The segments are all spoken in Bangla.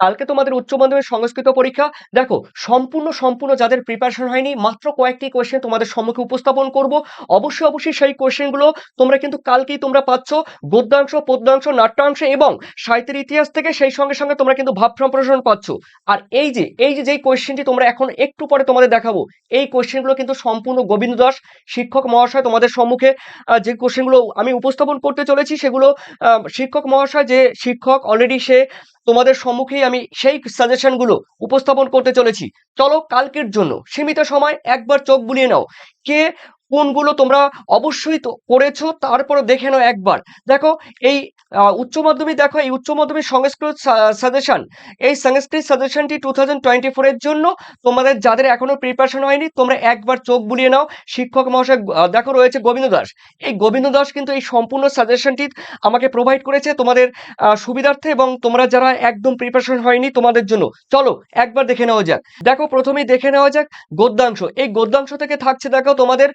কালকে তোমাদের উচ্চ মাধ্যমিক সংস্কৃত পরীক্ষা। দেখো, সম্পূর্ণ সম্পূর্ণ যাদের প্রিপারেশন হয়নি, মাত্র কয়েকটি কোয়েশ্চেন তোমাদের সম্মুখে উপস্থাপন করব। অবশ্যই অবশ্যই সেই কোয়েশ্চেনগুলো তোমরা কিন্তু কালকেই তোমরা পাচ্ছ। গদ্যাংশ, পদ্যাংশ, নাট্যাংশ এবং সাহিত্যের ইতিহাস থেকে সেই সঙ্গে সঙ্গে তোমরা কিন্তু ভাব সম্প্রসারণ পাচ্ছ। আর এই যে এই যে, যেই কোয়েশ্চেনটি তোমরা এখন একটু পরে তোমাদের দেখাবো, এই কোয়েশ্চেনগুলো কিন্তু সম্পূর্ণ গোবিন্দ দাস, শিক্ষক মহাশয় তোমাদের সম্মুখে যে কোশ্চেনগুলো আমি উপস্থাপন করতে চলেছি সেগুলো শিক্ষক মহাশয় যে শিক্ষক অলরেডি সে তোমাদের সম্মুখেই আমি সেই সাজেশনগুলো উপস্থাপন করতে চলেছি। চলো কালকের জন্য সীমিত সময় একবার চোখ বুলিয়ে নাও। কে কোনগুলো তোমরা অবশ্যই তো করেছ তারপরে দেখে নাও একবার। দেখো, এই উচ্চ মাধ্যমিক দেখো, এই উচ্চ মাধ্যমিক সংস্কৃত সাজেশন। এই সংস্কৃত সাজেশনটি টু থাউজেন্ড টোয়েন্টি ফোরের জন্য তোমাদের যাদের এখনও প্রিপারেশন হয়নি, তোমরা একবার চোখ বুলিয়ে নাও। শিক্ষক মহাশয় দেখো রয়েছে গোবিন্দ দাস। এই গোবিন্দ দাস কিন্তু এই সম্পূর্ণ সাজেশনটি আমাকে প্রোভাইড করেছে তোমাদের সুবিধার্থে এবং তোমরা যারা একদম প্রিপারেশন হয়নি তোমাদের জন্য। চলো, একবার দেখে নেওয়া যাক। দেখো, প্রথমেই দেখে নেওয়া যাক গদ্যাংশ। এই গদ্যাংশ থেকে থাকছে, দেখো তোমাদের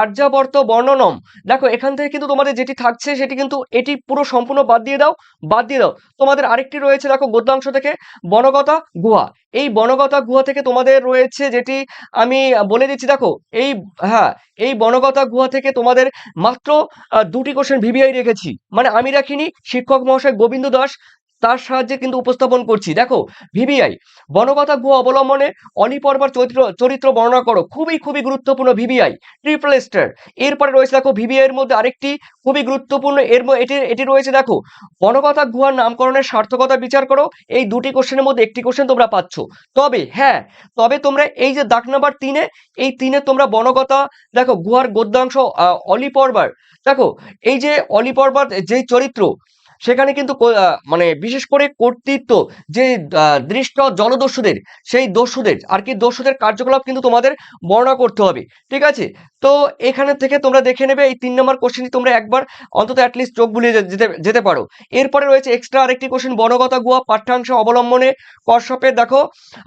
আর্যাবর্ত বর্ণনম। দেখো, এখান থেকে কিন্তু তোমাদের যেটি থাকছে, সেটি কিন্তু এটি পুরো সম্পূর্ণ বাদ দিয়ে দাও, বাদ দিয়ে দাও। তোমাদের আরেকটি রয়েছে, দেখো, গদ্যাংশ থেকে, বনগতা গুহা। এই বনগতা গুহা থেকে তোমাদের রয়েছে যেটি আমি বলে দিচ্ছি, দেখো, এই হ্যাঁ এই বনগতা গুহা থেকে তোমাদের মাত্র দুটি কোশ্চেন ভিভিআই রেখেছি। মানে আমি রাখিনি, শিক্ষক মহাশয় গোবিন্দ দাস তার সাহায্যে কিন্তু উপস্থাপন করছি। দেখো ভিভিআই বনকথা গুহা অবলম্বনে অলিপর্বার চরিত্র চরিত্র বর্ণনা করো। খুবই খুবই গুরুত্বপূর্ণ ভিভিআই ট্রিপল স্টার এরপরে রয়েছে দেখো ভিভিআই এর মধ্যে আরেকটি খুবই গুরুত্বপূর্ণ, এর এটি এটি রয়েছে দেখো বনকথা গুহার নামকরণের সার্থকতা বিচার করো। এই দুটি কোশ্চেনের মধ্যে একটি কোশ্চেন তোমরা পাচ্ছ। তবে হ্যাঁ তবে তোমরা এই যে দাগ নাম্বার তিনে, এই তিনে তোমরা বনকথা দেখো গুহার গদ্যাংশ অলিপর্বার, দেখো, এই যে অলিপর্বার যেই চরিত্র সেখানে কিন্তু মানে বিশেষ করে কর্তৃত্ব, যে দৃষ্ট জলদস্যুদের সেই দস্যুদের, আর কি দস্যুদের কার্যকলাপ কিন্তু তোমাদের বর্ণনা করতে হবে। ঠিক আছে? তো এখানে থেকে তোমরা দেখে নেবে, এই তিন নম্বর কোশ্চেনটি তোমরা একবার অন্তত অ্যাটলিস্ট চোখ বুলিয়ে যেতে যেতে পারো। এরপরে রয়েছে এক্সট্রা আরেকটি কোশ্চেন বনগতা গুহা, পাঠ্যাংশ অবলম্বনে কশ্যপের দেখো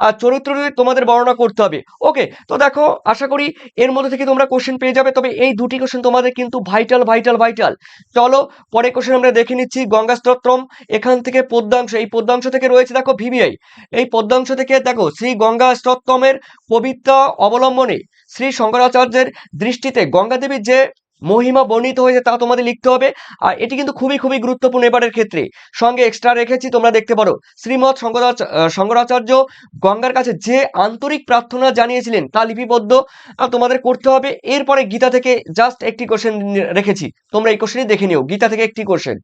আর চরিত্রটি তোমাদের বর্ণনা করতে হবে। ওকে তো দেখো, আশা করি এর মধ্যে থেকে তোমরা কোশ্চেন পেয়ে যাবে, তবে এই দুটি কোশ্চেন তোমাদের কিন্তু ভাইটাল ভাইটাল ভাইটাল চলো পরে কোশ্চেন আমরা দেখে নিচ্ছি গঙ্গা স্তোত্রম এখান থেকে পদ্মাংশ, এই পদ্মাংশ থেকে রয়েছে দেখো ভিভিআই এই পদ্মাংশ থেকে দেখো শ্রী গঙ্গা স্তোত্রমের পবিত্র অবলম্বনে শ্রী শঙ্করাচার্যের দৃষ্টিতে গঙ্গা দেবীর যে মহিমা বর্ণিত হয়েছে তা তোমাদের লিখতে হবে। আর এটি কিন্তু খুবই খুবই গুরুত্বপূর্ণ এবারের ক্ষেত্রে। সঙ্গে এক্সট্রা রেখেছি, তোমরা দেখতে পারো। শ্রীমৎ শঙ্করাচার্য গঙ্গার কাছে যে আন্তরিক প্রার্থনা জানিয়েছিলেন, তা লিপিবদ্ধ তোমাদের করতে হবে। এরপরে গীতা থেকে জাস্ট একটি কোশ্চেন রেখেছি। তোমরা এই কোশ্চেনই দেখে নিও। গীতা থেকে একটি কোশ্চেন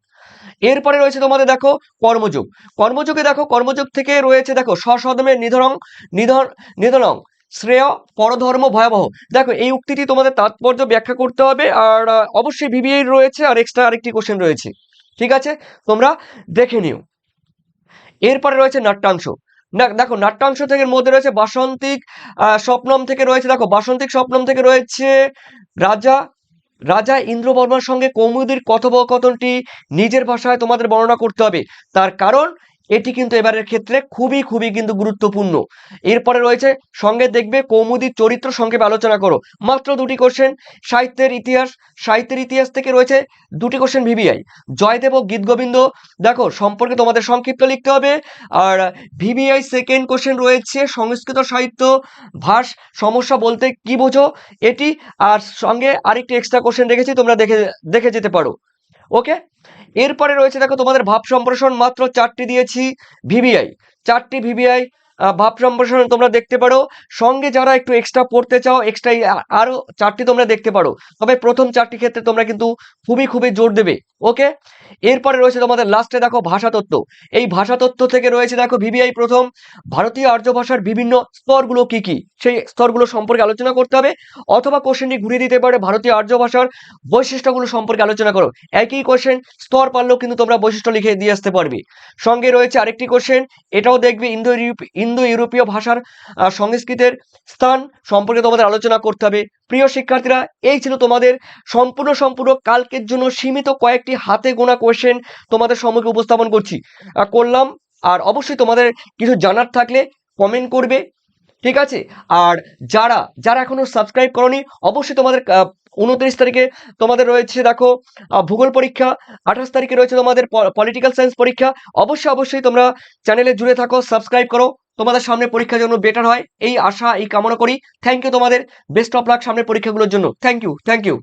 এরপরে রয়েছে তোমাদের দেখো, কর্মযোগ। কর্মযোগে দেখো, কর্মযোগ থেকে রয়েছে দেখো স্বসদমের নিধরং নিধন নিধনং। শ্রেয় পরধর্ম ভয়াবহ। দেখো, এই উক্তিটি তোমাদের তাৎপর্য ব্যাখ্যা করতে হবে, আর অবশ্যই ভিভিআই রয়েছে, আর এক্সট্রা আরেকটি কোশ্চেন রয়েছে। ঠিক আছে? তোমরা দেখে নিও। এরপরে রয়েছে নাট্যাংশ। দেখো, নাট্যাংশ থেকে মধ্যে রয়েছে বাসন্তিক স্বপ্নম থেকে রয়েছে, দেখো, বাসন্তিক স্বপ্নম থেকে রয়েছে রাজা রাজা ইন্দ্রবর্মার সঙ্গে কৌমুদীর কথোপকথনটি নিজের ভাষায় তোমাদের বর্ণনা করতে হবে। তার কারণ এটি কিন্তু এবারের ক্ষেত্রে খুবই খুবই কিন্তু গুরুত্বপূর্ণ। এরপরে রয়েছে, সঙ্গে দেখবে কৌমুদির চরিত্র সংক্ষেপে আলোচনা করো। মাত্র দুটি কোশ্চেন সাহিত্যের ইতিহাস সাহিত্যের ইতিহাস থেকে রয়েছে দুটি কোশ্চেন ভিভিআই জয়দেব ও গীতগোবিন্দ দেখো, সম্পর্কে তোমাদের সংক্ষিপ্ত লিখতে হবে। আর ভিভিআই সেকেন্ড কোশ্চেন রয়েছে, সংস্কৃত সাহিত্য, ভাষ, সমস্যা বলতে কি বোঝো এটি? আর সঙ্গে আরেকটি এক্সট্রা কোশ্চেন রেখেছি, তোমরা দেখে দেখে যেতে পারো। ওকে এরপরে রয়েছে দেখো তোমাদের ভাব সম্প্রসারণ মাত্র চারটি দিয়েছি ভিভিআই চারটি ভিভিআই ভাব সম্প্রসারণ তোমরা দেখতে পারো। সঙ্গে যারা একটু এক্সট্রা পড়তে চাও এক্সট্রা আরও চারটি তোমরা দেখতে পারো। তবে প্রথম চারটি ক্ষেত্রে তোমরা কিন্তু খুবই খুবই জোর দেবে। ওকে? এরপরে রয়েছে তোমাদের লাস্টে দেখো ভাষাতত্ত্ব। এই ভাষাতত্ত্ব থেকে রয়েছে দেখো ভিভিআই প্রথম। ভারতীয় আর্য ভাষার বিভিন্ন স্তরগুলো কি কি? সেই স্তরগুলো সম্পর্কে আলোচনা করতে হবে। অথবা কোশ্চেনটি ঘুরিয়ে দিতে পারে ভারতীয় আর্য ভাষার বৈশিষ্ট্যগুলো সম্পর্কে আলোচনা করো। একই কোশ্চেন স্তর পারলেও কিন্তু তোমরা বৈশিষ্ট্য লিখে দিয়ে আসতে পারবে। সঙ্গে রয়েছে আরেকটি কোশ্চেন এটাও দেখবে ইন্দো ইন্দো ইউরোপীয় ভাষার সংস্কৃতের স্থান সম্পর্কে তোমাদের আলোচনা করতে হবে। প্রিয় শিক্ষার্থীরা, এই ছিল তোমাদের সম্পূর্ণ সম্পূর্ণ কালকের জন্য সীমিত কয়েকটি হাতে গোনা কোয়েশ্চেন তোমাদের সম্মুখে উপস্থাপন করছি। করলাম, আর অবশ্যই তোমাদের কিছু জানার থাকলে কমেন্ট করবে, ঠিক আছে? আর যারা যারা এখনও সাবস্ক্রাইব করনি, অবশ্যই তোমাদের উনত্রিশ তারিখে তোমাদের রয়েছে দেখো ভূগোল পরীক্ষা, আঠাশ তারিখে রয়েছে তোমাদের পলিটিক্যাল সায়েন্স পরীক্ষা। অবশ্যই অবশ্যই তোমরা চ্যানেলে জুড়ে থাকো সাবস্ক্রাইব করো। তোমাদের সামনে পরীক্ষার জন্য বেটার হয়। এই আশা, এই কামনা করি। থ্যাংক ইউ তোমাদের। বেস্ট অফ লাক সামনে পরীক্ষাগুলোর জন্য। Thank you thank you